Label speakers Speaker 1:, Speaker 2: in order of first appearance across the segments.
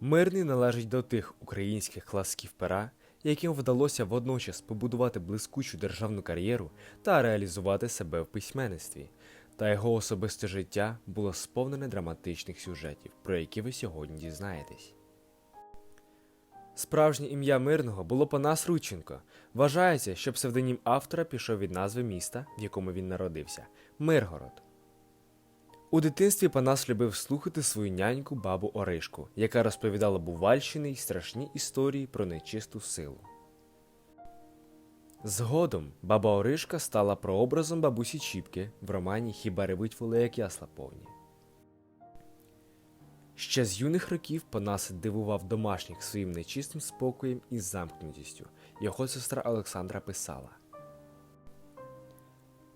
Speaker 1: Мирний належить до тих українських класків пера, яким вдалося водночас побудувати блискучу державну кар'єру та реалізувати себе в письменництві. Та його особисте життя було сповнене драматичних сюжетів, про які ви сьогодні дізнаєтесь. Справжнє ім'я мирного було Панас Рудченко. Вважається, що псевдонім автора пішов від назви міста, в якому він народився Миргород. У дитинстві Панас любив слухати свою няньку бабу Оришку, яка розповідала бувальщини й страшні історії про нечисту силу. Згодом баба Оришка стала прообразом бабусі Чіпки в романі Хіба ревуть воли, як ясла повні. Ще з юних років Панас дивував домашніх своїм нечистим спокоєм і замкнутістю. Його сестра Олександра писала.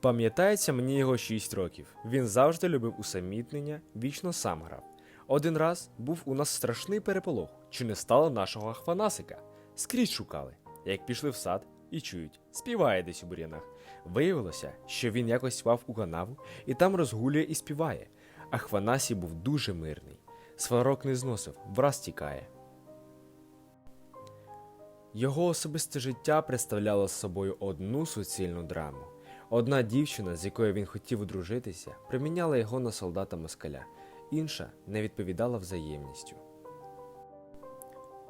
Speaker 1: Пам'ятається мені його 6 років. Він завжди любив усамітнення, вічно сам грав. Один раз був у нас страшний переполох, чи не стало нашого Ахванасика. Скрізь шукали, як пішли в сад і чують, співає десь у бур'янах. Виявилося, що він якось впав у канаву і там розгулює і співає. Ахванасій був дуже мирний. Сварок не зносив, враз тікає. Його особисте життя представляло собою одну суцільну драму. Одна дівчина, з якою він хотів одружитися, приміняла його на солдата москаля, інша не відповідала взаємністю.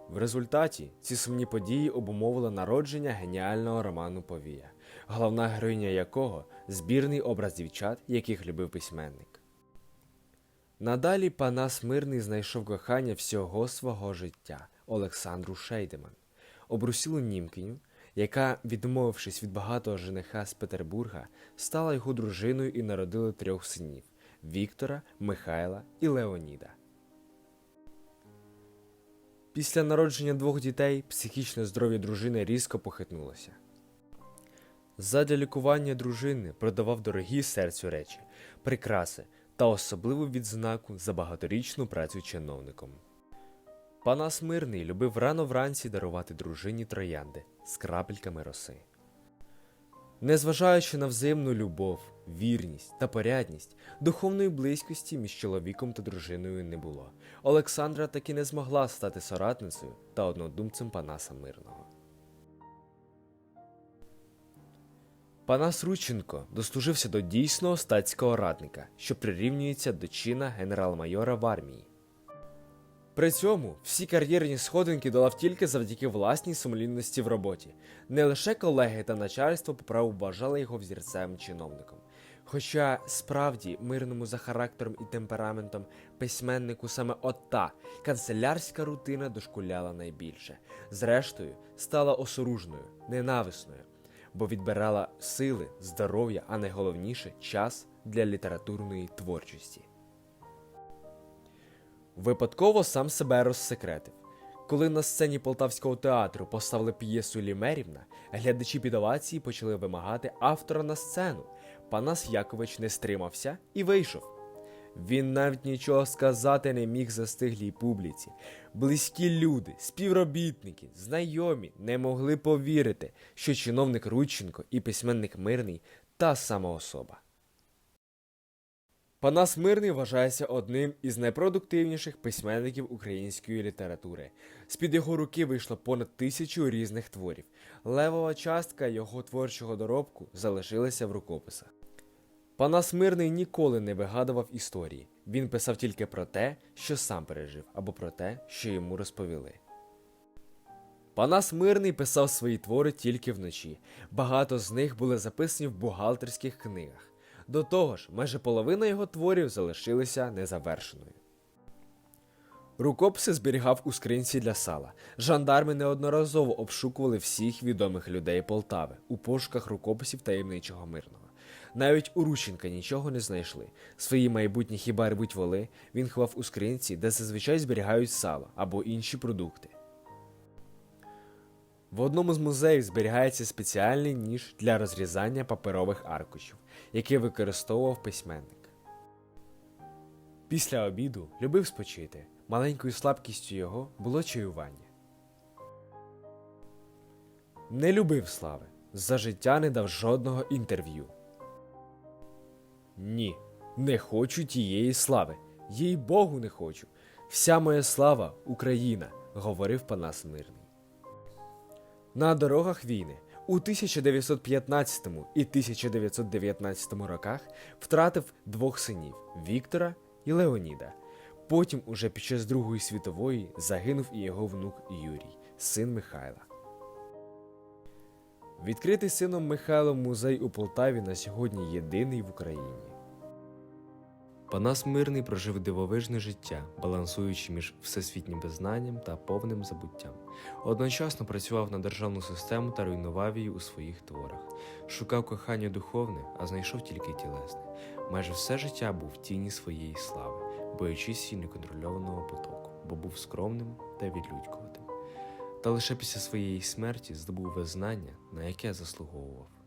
Speaker 1: В результаті ці сумні події обумовили народження геніального роману Повія, головна героїня якого збірний образ дівчат, яких любив письменник. Надалі Панас Мирний знайшов кохання всього свого життя Олександру Шейдеман, обрусілу німкиню, яка, відмовившись від багатого жениха з Петербурга, стала його дружиною і народила трьох синів Віктора, Михайла і Леоніда. Після народження двох дітей психічне здоров'я дружини різко похитнулося. Задля лікування дружини продавав дорогі серцю речі, прикраси та особливу відзнаку за багаторічну працю чиновником. Панас Мирний любив рано вранці дарувати дружині троянди з крапельками роси. Незважаючи на взаємну любов, вірність та порядність, духовної близькості між чоловіком та дружиною не було. Олександра таки не змогла стати соратницею та однодумцем Панаса Мирного. Панас Рученко дослужився до дійсного статського радника, що прирівнюється до чина генерал-майора в армії. При цьому всі кар'єрні сходинки долав тільки завдяки власній сумлінності в роботі. Не лише колеги та начальство по праву вважали його взірцевим чиновником. Хоча справді мирному за характером і темпераментом письменнику саме ота канцелярська рутина дошкуляла найбільше, зрештою стала осоружною, ненависною, бо відбирала сили, здоров'я, а найголовніше час для літературної творчості. Випадково сам себе розсекретив. Коли на сцені полтавського театру поставили п'єсу Лімерівна, глядачі під овації почали вимагати автора на сцену. Панас Якович не стримався і вийшов. Він навіть нічого сказати не міг застиглій публіці. Близькі люди, співробітники, знайомі не могли повірити, що чиновник Рудченко і письменник Мирний та сама особа. Панас Мирний вважається одним із найпродуктивніших письменників української літератури. З-під його руки вийшло понад тисячу різних творів. Левова частка його творчого доробку залишилася в рукописах. Панас Мирний ніколи не вигадував історії. Він писав тільки про те, що сам пережив, або про те, що йому розповіли. Панас Мирний писав свої твори тільки вночі. Багато з них були записані в бухгалтерських книгах. До того ж, майже половина його творів залишилися незавершеною. Рукописи зберігав у скринці для сала. Жандарми неодноразово обшукували всіх відомих людей Полтави у пошуках рукописів таємничого мирного. Навіть у Рущенка нічого не знайшли. Свої майбутні хіба рвуть воли він ховав у скринці, де зазвичай зберігають сало або інші продукти. В одному з музеїв зберігається спеціальний ніж для розрізання паперових аркушів, який використовував письменник. Після обіду любив спочити. Маленькою слабкістю його було чаювання. Не любив слави. За життя не дав жодного інтерв'ю. Ні, не хочу тієї слави. Їй Богу не хочу. Вся моя слава Україна, говорив Панас Мирний. На дорогах війни у 1915 і 1919 роках втратив двох синів Віктора і Леоніда. Потім, уже під час Другої світової, загинув і його внук Юрій, син Михайла. Відкритий сином Михайлом музей у Полтаві на сьогодні єдиний в Україні. Панас Мирний прожив дивовижне життя, балансуючи між всесвітнім визнанням та повним забуттям. Одночасно працював на державну систему та руйнував її у своїх творах. Шукав кохання духовне, а знайшов тільки тілесне. Майже все життя був в тіні своєї слави, боячись її неконтрольованого потоку, бо був скромним та відлюдькуватим. Та лише після своєї смерті здобув визнання, на яке заслуговував.